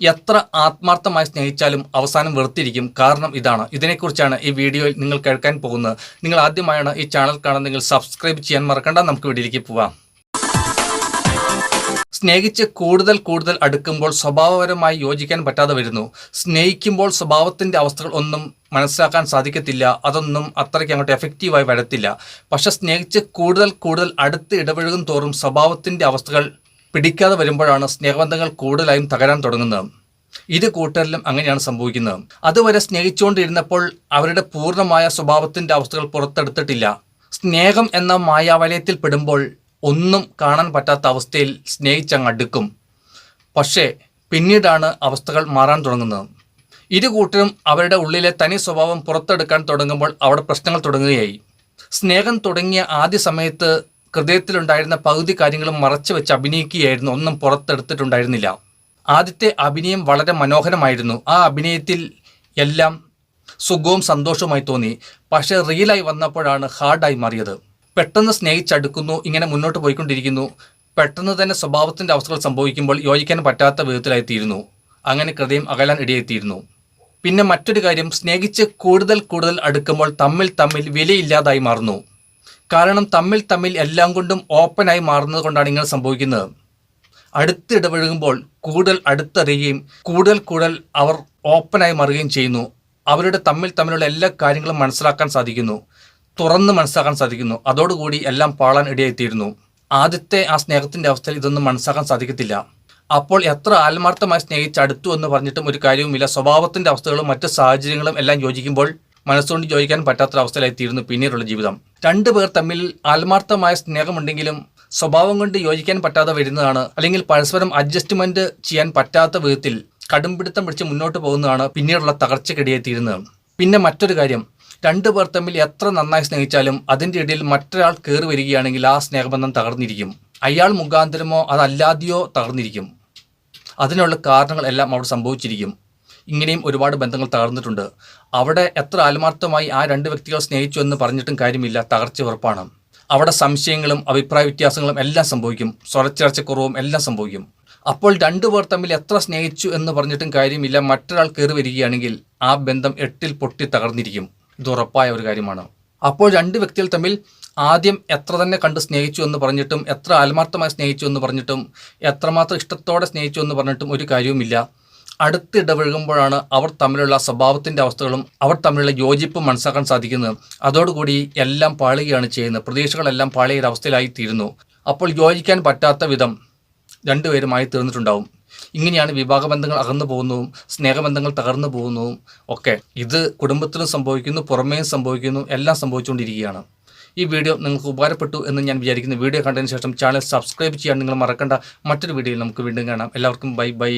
എത്ര ആത്മാർത്ഥമായി സ്നേഹിച്ചാലും അവസാനം വെറുത്തിരിക്കും. കാരണം ഇതാണ്. ഇതിനെക്കുറിച്ചാണ് ഈ വീഡിയോയിൽ നിങ്ങൾ കേൾക്കാൻ പോകുന്നത്. നിങ്ങൾ ആദ്യമായാണ് ഈ ചാനൽ കാണുന്നതെങ്കിൽ സബ്സ്ക്രൈബ് ചെയ്യാൻ മറക്കണ്ട. നമുക്ക് വീഡിയോയിലേക്ക് പോവാം. സ്നേഹിച്ച് കൂടുതൽ കൂടുതൽ അടുക്കുമ്പോൾ സ്വഭാവപരമായി യോജിക്കാൻ പറ്റാതെ വരുന്നു. സ്നേഹിക്കുമ്പോൾ സ്വഭാവത്തിന്റെ അവസ്ഥകൾ ഒന്നും മനസ്സിലാക്കാൻ സാധിക്കത്തില്ല. അതൊന്നും അത്രയ്ക്ക് അങ്ങോട്ട് എഫക്റ്റീവായി വരത്തില്ല. പക്ഷേ സ്നേഹിച്ച് കൂടുതൽ കൂടുതൽ അടുത്ത് ഇടപഴകും തോറും സ്വഭാവത്തിന്റെ അവസ്ഥകൾ പിടിക്കാതെ വരുമ്പോഴാണ് സ്നേഹബന്ധങ്ങൾ കൂടുതലായും തകരാൻ തുടങ്ങുന്നത്. ഇരു കൂട്ടരിലും അങ്ങനെയാണ് സംഭവിക്കുന്നത്. അതുവരെ സ്നേഹിച്ചുകൊണ്ടിരുന്നപ്പോൾ അവരുടെ പൂർണമായ സ്വഭാവത്തിന്റെ അവസ്ഥകൾ പുറത്തെടുത്തിട്ടില്ല. സ്നേഹം എന്ന മായാവലയത്തിൽ പെടുമ്പോൾ ഒന്നും കാണാൻ പറ്റാത്ത അവസ്ഥയിൽ സ്നേഹിച്ചങ്ങ് അടുക്കും. പക്ഷേ പിന്നീടാണ് അവസ്ഥകൾ മാറാൻ തുടങ്ങുന്നത്. ഇരു കൂട്ടരും അവരുടെ ഉള്ളിലെ തനി സ്വഭാവം പുറത്തെടുക്കാൻ തുടങ്ങുമ്പോൾ അവിടെ പ്രശ്നങ്ങൾ തുടങ്ങുകയായി. സ്നേഹം തുടങ്ങിയ ആദ്യ സമയത്ത് ഹൃദയത്തിലുണ്ടായിരുന്ന പകുതി കാര്യങ്ങളും മറച്ചു വെച്ച് അഭിനയിക്കുകയായിരുന്നു. ഒന്നും പുറത്തെടുത്തിട്ടുണ്ടായിരുന്നില്ല. ആദ്യത്തെ അഭിനയം വളരെ മനോഹരമായിരുന്നു. ആ അഭിനയത്തിൽ എല്ലാം സുഖവും സന്തോഷവുമായി തോന്നി. പക്ഷേ റിയലായി വന്നപ്പോഴാണ് ഹാർഡായി മാറിയത്. പെട്ടെന്ന് സ്നേഹിച്ചടുക്കുന്നു ഇങ്ങനെ മുന്നോട്ട് പോയിക്കൊണ്ടിരിക്കുന്നു. പെട്ടെന്ന് തന്നെ സ്വഭാവത്തിന്റെ അവസ്ഥകൾ സംഭവിക്കുമ്പോൾ യോജിക്കാൻ പറ്റാത്ത വിധത്തിലായിത്തീരുന്നു. അങ്ങനെ ഹൃദയം അകലാൻ ഇടയെത്തിയിരുന്നു പിന്നെ മറ്റൊരു കാര്യം സ്നേഹിച്ച് കൂടുതൽ കൂടുതൽ അടുക്കുമ്പോൾ തമ്മിൽ തമ്മിൽ വിലയില്ലാതായി മാറുന്നു. കാരണം തമ്മിൽ തമ്മിൽ എല്ലാം കൊണ്ടും ഓപ്പണായി മാറുന്നത് കൊണ്ടാണ് ഇങ്ങനെ സംഭവിക്കുന്നത്. അടുത്തിടപഴകുമ്പോൾ കൂടുതൽ അടുത്തറിയുകയും കൂടുതൽ കൂടുതൽ അവർ ഓപ്പണായി മാറുകയും ചെയ്യുന്നു. അവരുടെ തമ്മിൽ തമ്മിലുള്ള എല്ലാ കാര്യങ്ങളും മനസ്സിലാക്കാൻ സാധിക്കുന്നു. തുറന്ന് മനസ്സിലാക്കാൻ സാധിക്കുന്നു. അതോടുകൂടി എല്ലാം പാളാൻ ഇടയായിത്തീരുന്നു. ആദ്യത്തെ ആ സ്നേഹത്തിന്റെ അവസ്ഥയിൽ ഇതൊന്നും മനസ്സിലാക്കാൻ സാധിക്കത്തില്ല. അപ്പോൾ എത്ര ആത്മാർത്ഥമായി സ്നേഹിച്ച് അടുത്തു എന്ന് പറഞ്ഞിട്ടും ഒരു കാര്യവുമില്ല. സ്വഭാവത്തിന്റെ അവസ്ഥകളും മറ്റ് സാഹചര്യങ്ങളും എല്ലാം യോജിക്കുമ്പോൾ മനസ്സുകൊണ്ട് യോജിക്കാൻ പറ്റാത്തൊരവസ്ഥയിലായി തീരുന്നു പിന്നീടുള്ള ജീവിതം. രണ്ടു പേർ തമ്മിൽ ആത്മാർത്ഥമായ സ്നേഹമുണ്ടെങ്കിലും സ്വഭാവം കൊണ്ട് യോജിക്കാൻ പറ്റാതെ വരുന്നതാണ്. അല്ലെങ്കിൽ പരസ്പരം അഡ്ജസ്റ്റ്മെന്റ് ചെയ്യാൻ പറ്റാത്ത വിധത്തിൽ കടുംപിടുത്തം പിടിച്ച് മുന്നോട്ട് പോകുന്നതാണ് പിന്നീടുള്ള തകർച്ചക്കിടയെ തീരുന്നത് പിന്നെ മറ്റൊരു കാര്യം. രണ്ടു പേർ തമ്മിൽ എത്ര നന്നായി സ്നേഹിച്ചാലും അതിന്റെ ഇടയിൽ മറ്റൊരാൾ കയറി വരികയാണെങ്കിൽ ആ സ്നേഹബന്ധം തകർന്നിരിക്കും. അയാൾ മുഖാന്തരമോ അതല്ലാതെയോ തകർന്നിരിക്കും. അതിനുള്ള കാരണങ്ങളെല്ലാം അവിടെ സംഭവിച്ചിരിക്കും. ഇങ്ങനെയും ഒരുപാട് ബന്ധങ്ങൾ തകർന്നിട്ടുണ്ട്. അവിടെ എത്ര ആത്മാർത്ഥമായി ആ രണ്ട് വ്യക്തികൾ സ്നേഹിച്ചു എന്ന് പറഞ്ഞിട്ടും കാര്യമില്ല തകർച്ച ഉറപ്പാണ്. അവിടെ സംശയങ്ങളും അഭിപ്രായ വ്യത്യാസങ്ങളും എല്ലാം സംഭവിക്കും. സ്വരച്ചേർച്ചക്കുറവും എല്ലാം സംഭവിക്കും. അപ്പോൾ രണ്ടുപേർ തമ്മിൽ എത്ര സ്നേഹിച്ചു എന്ന് പറഞ്ഞിട്ടും കാര്യമില്ല. മറ്റൊരാൾ കയറി വരികയാണെങ്കിൽ ആ ബന്ധം എട്ടിൽ പൊട്ടി തകർന്നിരിക്കും. ഇത് ഉറപ്പായ ഒരു കാര്യമാണ്. അപ്പോൾ രണ്ട് വ്യക്തികൾ തമ്മിൽ ആദ്യം എത്ര തന്നെ കണ്ട് സ്നേഹിച്ചു എന്ന് പറഞ്ഞിട്ടും എത്ര ആത്മാർത്ഥമായി സ്നേഹിച്ചു എന്ന് പറഞ്ഞിട്ടും എത്രമാത്രം ഇഷ്ടത്തോടെ സ്നേഹിച്ചു എന്ന് പറഞ്ഞിട്ടും ഒരു കാര്യവുമില്ല. അടുത്തിടപഴകുമ്പോഴാണ് അവർ തമ്മിലുള്ള സ്വഭാവത്തിന്റെ അവസ്ഥകളും അവർ തമ്മിലുള്ള യോജിപ്പ് മനസ്സിലാക്കാൻ സാധിക്കുന്നത്. അതോടുകൂടി എല്ലാം പാളുകയാണ് ചെയ്യുന്നത്. പ്രതീക്ഷകളെല്ലാം പാളിയ ഒരു അവസ്ഥയിലായി തീരുന്നു അപ്പോൾ യോജിക്കാൻ പറ്റാത്ത വിധം രണ്ടുപേരുമായി തീർന്നിട്ടുണ്ടാവും. ഇങ്ങനെയാണ് വിവാഹബന്ധങ്ങൾ അകന്നു പോകുന്നതും സ്നേഹബന്ധങ്ങൾ തകർന്നു പോകുന്നതും ഒക്കെ. ഇത് കുടുംബത്തിലും സംഭവിക്കുന്നു പുറമേയും സംഭവിക്കുന്നു എല്ലാം സംഭവിച്ചുകൊണ്ടിരിക്കുകയാണ്. ഈ വീഡിയോ നിങ്ങൾക്ക് ഉപകാരപ്പെട്ടു എന്ന് ഞാൻ വിചാരിക്കുന്നു. വീഡിയോ കണ്ടതിന് ശേഷം ചാനൽ സബ്സ്ക്രൈബ് ചെയ്യാൻ നിങ്ങൾ മറക്കേണ്ട. മറ്റൊരു വീഡിയോയിൽ നമുക്ക് വീണ്ടും കാണാം. എല്ലാവർക്കും ബൈ ബൈ.